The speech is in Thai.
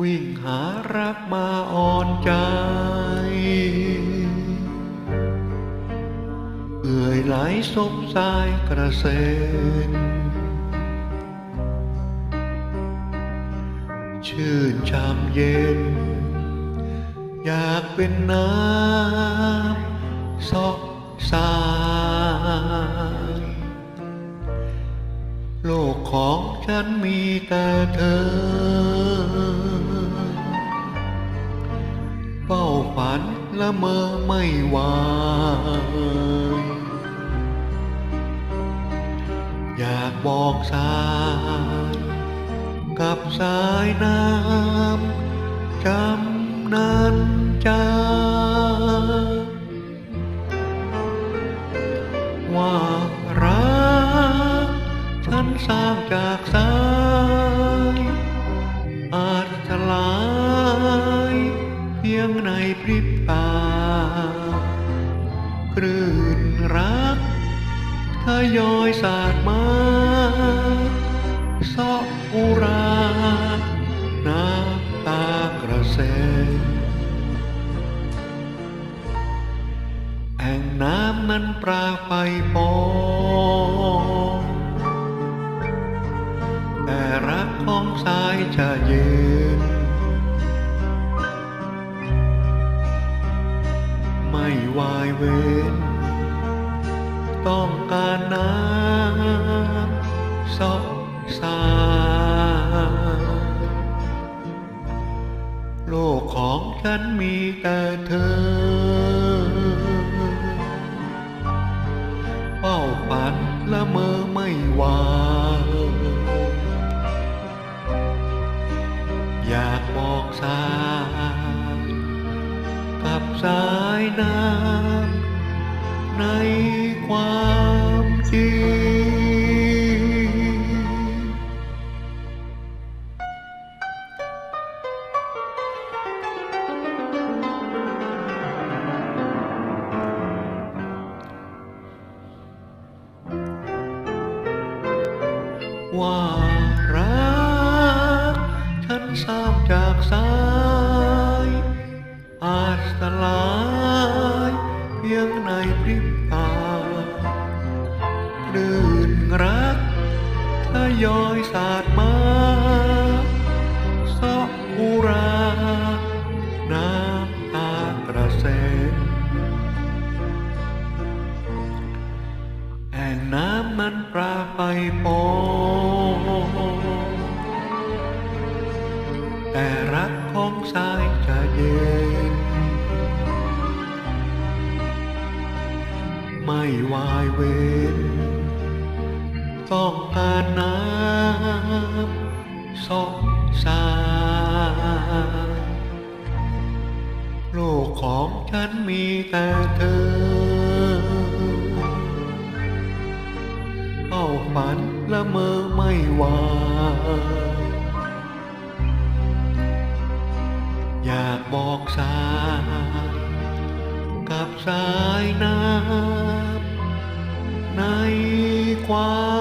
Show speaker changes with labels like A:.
A: วิ่งหารักมาอ่อนใจ เอื่อยไหลสมสายกระเซ็น ชื่นชามเย็น อยากเป็นน้ำซอกสาย โลกของฉันมีแต่เธอ ละเมอไม่ไหวอยากบอกสายกับสายน้ำจำนันจาว่ารักฉันสร้างจากสายอาจสลาย เพียงในพริบ คลื่นรักทยอยสาดมาซอกอุราน้ำตากระเซ็นแห่งน้ำนั้นปลาไฟปองแต่รักของสายจะเย็น แต่เธอ เป้าฝันละเมอไม่วางอยากบอกสา ว่ารักฉันสร้างจากสาย อาจสลายเพียงในพริบตาลื่นรักทยอยสาดมาซอกอุราน้ำตากระเซ็นแห่งน้ำมันปลาไฟปอ ของสายจะเย็น ไม่วายเว้นต้องการน้ำสอกสายโลกของฉันมีแต่เธอเฝ้าฝันละเมอไม่วาย บอกสาย กับสายน้ำในความ